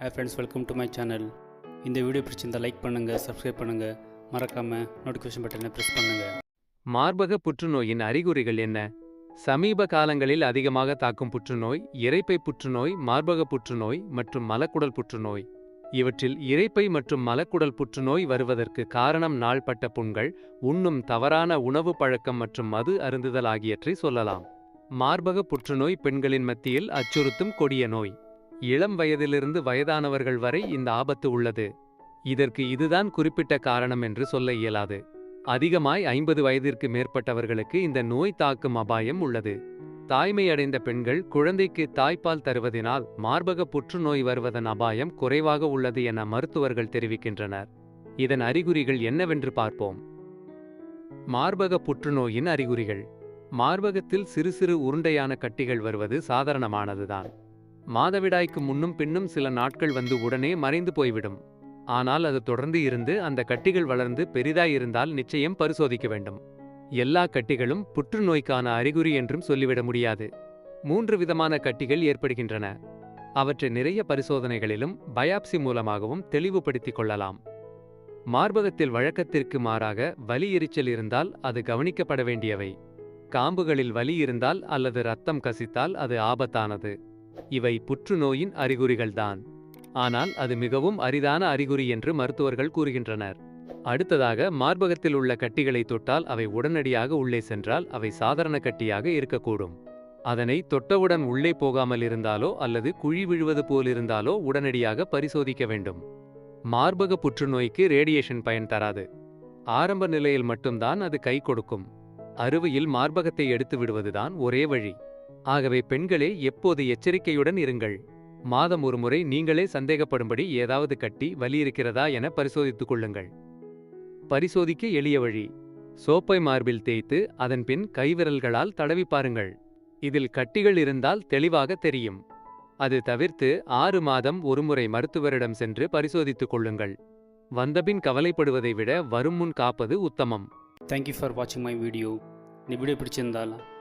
Hey friends welcome to my channel இந்த video பிடிச்சிருந்தால் like பண்ணுங்கள் சப்ஸ்கிரைப் பண்ணுங்கள் மறக்காமல் நோட்டிஃபிகேஷன் பட்டனை ப்ரெஸ் பண்ணுங்கள் மார்பக புற்றுநோயின் அறிகுறிகள் என்ன? சமீப காலங்களில் அதிகமாக தாக்கும் புற்றுநோய் இரைப்பை புற்றுநோய் மார்பக புற்றுநோய் மற்றும் மலக்குடல் புற்றுநோய். இவற்றில் இரைப்பை மற்றும் மலக்குடல் புற்றுநோய் வருவதற்கு காரணம் நாள்பட்ட புண்கள் உண்ணும் தவறான உணவு பழக்கம் மற்றும் மது அருந்துதல் ஆகியவற்றை சொல்லலாம். மார்பக புற்றுநோய் பெண்களின் மத்தியில் அச்சுறுத்தும் கொடிய நோய். இளம் வயதிலிருந்து வயதானவர்கள் வரை இந்த ஆபத்து உள்ளது. இதற்கு இதுதான் குறிப்பிட்ட காரணம் என்று சொல்ல இயலாது. அதிகமாய் ஐம்பது வயதிற்கு மேற்பட்டவர்களுக்கு இந்த நோய் தாக்கும் அபாயம் உள்ளது. தாய்மையடைந்த பெண்கள் குழந்தைக்கு தாய்ப்பால் தருவதினால் மார்பக புற்றுநோய் வருவதன் அபாயம் குறைவாக உள்ளது என மருத்துவர்கள் தெரிவிக்கின்றனர். இதன் அறிகுறிகள் என்னவென்று பார்ப்போம். மார்பக புற்றுநோயின் அறிகுறிகள். மார்பகத்தில் சிறு சிறு உருண்டையான கட்டிகள் வருவது சாதாரணமானதுதான். மாதவிடாய்க்கு முன்னும் பின்னும் சில நாட்கள் வந்து உடனே மறைந்து போய்விடும். ஆனால் அது தொடர்ந்து இருந்து அந்த கட்டிகள் வளர்ந்து பெரிதாயிருந்தால் நிச்சயம் பரிசோதிக்க வேண்டும். எல்லா கட்டிகளும் புற்றுநோய்க்கான அறிகுறி என்றும் சொல்லிவிட முடியாது. மூன்று விதமான கட்டிகள் ஏற்படுகின்றன. அவற்றை நிறைய பரிசோதனைகளிலும் பயாப்சி மூலமாகவும் தெளிவுபடுத்திக் கொள்ளலாம். மார்பகத்தில் வழக்கத்திற்கு மாறாக வலி எரிச்சல் இருந்தால் அது கவனிக்கப்பட வேண்டியவை. காம்புகளில் வலி இருந்தால் அல்லது ரத்தம் கசித்தால் அது ஆபத்தானது. இவை புற்றுநோயின் அறிகுறிகள்தான். ஆனால் அது மிகவும் அரிதான அறிகுறி என்று மருத்துவர்கள் கூறுகின்றனர். அடுத்ததாக மார்பகத்தில் உள்ள கட்டிகளை தொட்டால் அவை உடனடியாக உள்ளே சென்றால் அவை சாதாரண கட்டியாக இருக்கக்கூடும். அதனை தொட்டவுடன் உள்ளே போகாமல் இருந்தாலோ அல்லது குழி விழுவது போலிருந்தாலோ உடனடியாக பரிசோதிக்க வேண்டும். மார்பக புற்றுநோய்க்கு ரேடியேஷன் பயன் தராது. ஆரம்ப நிலையில் மட்டும்தான் அது கை கொடுக்கும். அறுவையில் மார்பகத்தை எடுத்து விடுவதுதான் ஒரே வழி. ஆகவே பெண்களே எப்போது எச்சரிக்கையுடன் இருங்கள். மாதம் ஒருமுறை நீங்களே சந்தேகப்படும்படி ஏதாவது கட்டி வலி இருக்கிறதா என பரிசோதித்துக் கொள்ளுங்கள். பரிசோதிக்க எளிய வழி. சோப்பை மார்பில் தேய்த்து அதன் பின் கைவிரல்களால் தடவி பாருங்கள். இதில் கட்டிகள் இருந்தால் தெளிவாக தெரியும். அது தவிர்த்து ஆறு மாதம் ஒருமுறை மருத்துவரிடம் சென்று பரிசோதித்துக் கொள்ளுங்கள். வந்தபின் கவலைப்படுவதை விட வரும் முன் காப்பது உத்தமம். தேங்க்யூ ஃபார் வாட்சிங் மை வீடியோ இந்த வீடியோ பிடிச்சிருந்தால்